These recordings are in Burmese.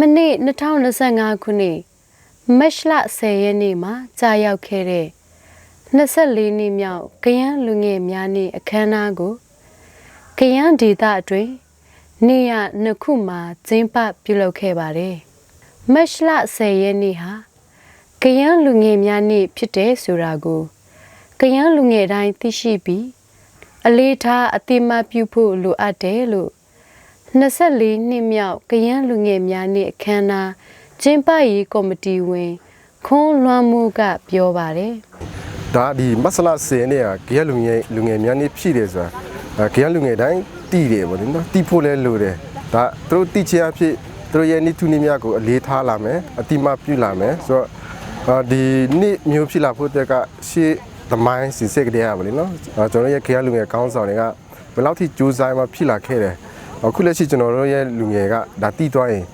မနေ့2025ခုနှစ်မတ်လ10ရက်နေ့မှာကြာရောက်ခဲ့တဲ့24နှစ်မြောက်ကရန်လူငယ်များနေ့အခမ်းအနားကိုကရန်ဒေသအတွင်းနေရနှစ်ခုမှာကျင်းပပြုလုပ်ခဲ့ပါတယ်။မတ်လ10ရက်နေ့ဟာကရန်လူငယ်များနေ့ဖြစ်တဲ့ဆိုတာကိုကရန်လူငယ်တိုင်းသိရှိပြီးအလေးထားအတိမတ်ပြုဖို့လိုအပ်တယ်လို့ 24နှစ်မြောက်ကရန်လူငယ်များနှင့်အခမ်းအနားကျင်းပရေးကော်မတီဝင်ခွန်းလွှမ်းမှုကပြောပါတယ်။ဒါဒီမဆလာစင်နဲ့ကရန်လူငယ်လူငယ်များနှင့်ဖြည့်တယ်ဆိုတာကရန်လူငယ်တိုင်းတည်တယ်ပေါ့နော်။တည်ဖို့လဲလိုတယ်။ဒါသူတို့တည်ချင်အဖြစ်သူတို့ရဲ့နေ့သူနေ့များကိုအလေးထားလာမယ်။အတိမပြုလာမယ်။ဆိုတော့ဒီနေ့မျိုးဖြစ်လာဖို့တက်ကရှေ့သမိုင်းစစ်စစ်ကလေးရပါလေနော်။ကျွန်တော်ရဲ့ကရန်လူငယ်ကောင်းဆောင်တွေကဘယ်လောက်ထိကြိုးစားမှဖြစ်လာခဲ့တယ်။ အခုလက်ရှိကျွန်တော်တို့ရဲ့လူငယ်ကဒါတီးသွားရင်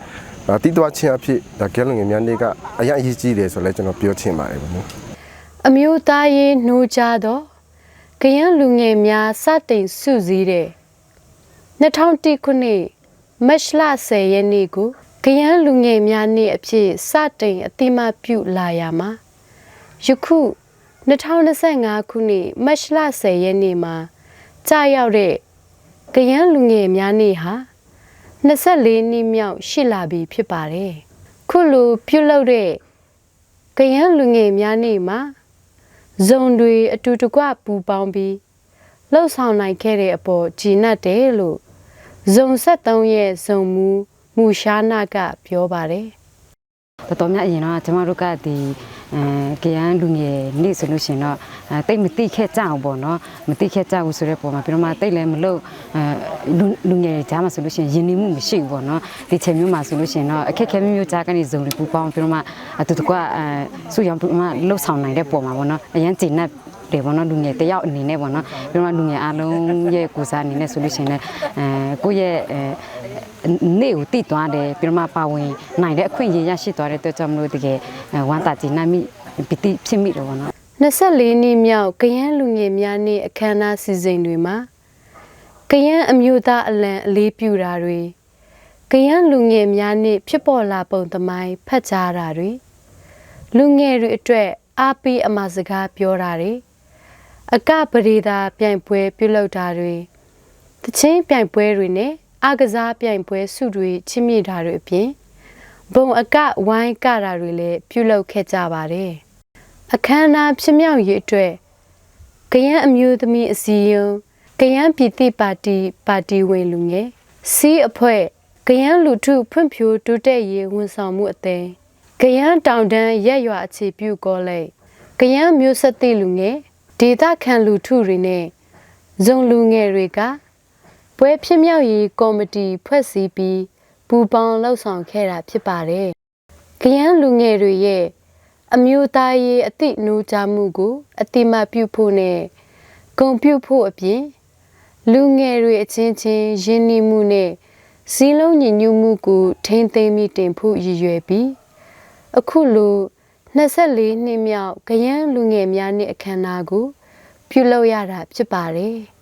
ဒါတီးသွားခြင်းအဖြစ်ဒါကရလူငယ်များနေကအရင်အရေးကြီးတယ်ဆိုလဲကျွန်တော်ပြောချင်ပါတယ်ဗောနော်အမျိုးသားရေးနှိုးကြသောကရန်လူငယ်များစတင်စုစည်းတဲ့2001ခုနှစ်မတ်လ10ရက်နေ့ကိုကရန်လူငယ်များနေ့အဖြစ်စတင်အတိမတ်ပြုလာရမှာယခု2025ခုနှစ်မတ်လ10ရက်နေ့မှာကြာရောက်တဲ့ ကရန်လူငယ်များနေ့ဟာ24နှစ်မြောက်ရှိလာပြီဖြစ်ပါတယ်ခုလိုပြုလုပ်တဲ့ကရန်လူငယ်များနေ့မှာဇုံတွေအတူတကွပူပေါင်းပြီးလှုပ်ဆောင်နိုင်ခဲ့တဲ့အပေါ်ဂျီနတ်တယ်လို့ဇုံ73ရဲ့ဇုံမူမူရှားနာကပြောပါတယ်တော်တော်များအရင်တော့ကျမတို့ကဒီအဲ ကရန်လူငယ်နေ့ဆိုလို့ရှိရင်တော့အဲတိတ်မတိခဲ့ကြအောင်ပေါ့နော်မတိခဲ့ကြဘူးဆိုတဲ့ပုံမှာပြီးတော့မှတိတ်လည်းမလို့အဲလူလူငယ်တွေကြားမှာဆိုလို့ရှိရင်ယဉ်နေမှုမရှိဘူးပေါ့နော်ဒီချိန်မျိုးမှာဆိုလို့ရှိရင်တော့အခက်အခဲမျိုးမျိုးကြားကနေဇုံတွေပူပေါင်းပြီးတော့မှအတူတကွအဲစုရောင်ပြီးတော့မှလှုပ်ဆောင်နိုင်တဲ့ပုံမှာပေါ့နော်အရန်ကျဉ်တ် တယ်ပေါ့နော်လူငယ်တယောက်အနေနဲ့ပေါ့နော်ပြီးတော့မှလူငယ်အားလုံးရဲ့ကိုယ်စားအနေနဲ့ဆိုလို့ရှိရင်လည်းအဲကိုယ့်ရဲ့အဲနေ့ကိုတည်သွားတယ်ပြီးတော့မှပါဝင်နိုင်တဲ့အခွင့်အရေးရရှိသွားတဲ့အတွက်ကြောင့်မလို့တကယ်အဲဝမ်းသာကြည်နမ်းမိပီတိဖြစ်မိတယ်ပေါ့နော်24နှစ်မြောက်ကရန်လူငယ်များနေ့အခမ်းအနားစီစဉ်တွေမှာကရန်အမျိုးသားအလံအလေးပြုတာတွေကရန်လူငယ်များနေ့ဖြစ်ပေါ်လာပုံသမိုင်းဖတ်ကြားတာတွေလူငယ်တွေအတွက်အားပေးအမှာစကားပြောတာတွေ အကပရိသာပြိုင်ပွဲပြုလုပ်တာတွေတချင်းပြိုင်ပွဲတွေနဲ့အကစားပြိုင်ပွဲစုတွေချစ်မြတ်တာတွေအပြင်ဘုံအကဝိုင်းကတာတွေလည်းပြုလုပ်ခဲ့ကြပါတယ်အခမ်းအနားဖြစ်မြောက်ရေးအတွက်ကရန်အမျိုးသမီးအစည်းအရုံးကရန်ပြည်တိပါတီပါတီဝင်လူငယ်စီးအဖွဲ့ကရန်လူထုဖွံ့ဖြိုးတိုးတက်ရေးဝန်ဆောင်မှုအသင်းကရန်တောင်တန်းရက်ရွာအခြေပြုကောလိပ်ကရန်မျိုးဆက်သည့်လူငယ် ဒေသခံလူထုတွေနဲ့ဇုံလူငယ်တွေကပွဲဖြစ်မြောက်ရေးကော်မတီဖွဲ့စည်းပြီးပူးပေါင်းလှုပ်ဆောင်ခဲ့တာဖြစ်ပါတယ်ကရန်လူငယ်တွေရဲ့အမျိုးသားရေးအသည့်နိုးကြမှုကိုအတိမတ်ပြုဖို့နဲ့ဂုံပြုဖို့အပြင်လူငယ်တွေအချင်းချင်းယဉ်နီးမှုနဲ့စည်းလုံးညီညွတ်မှုကိုထိမ့်သိမ်းမိတင်ဖို့ရည်ရွယ်ပြီးအခုလို 24နှစ်မြောက်ကရန်လူငယ်များနဲ့အခမ်းအနားကိုပြုလုပ်ရတာဖြစ်ပါတယ်။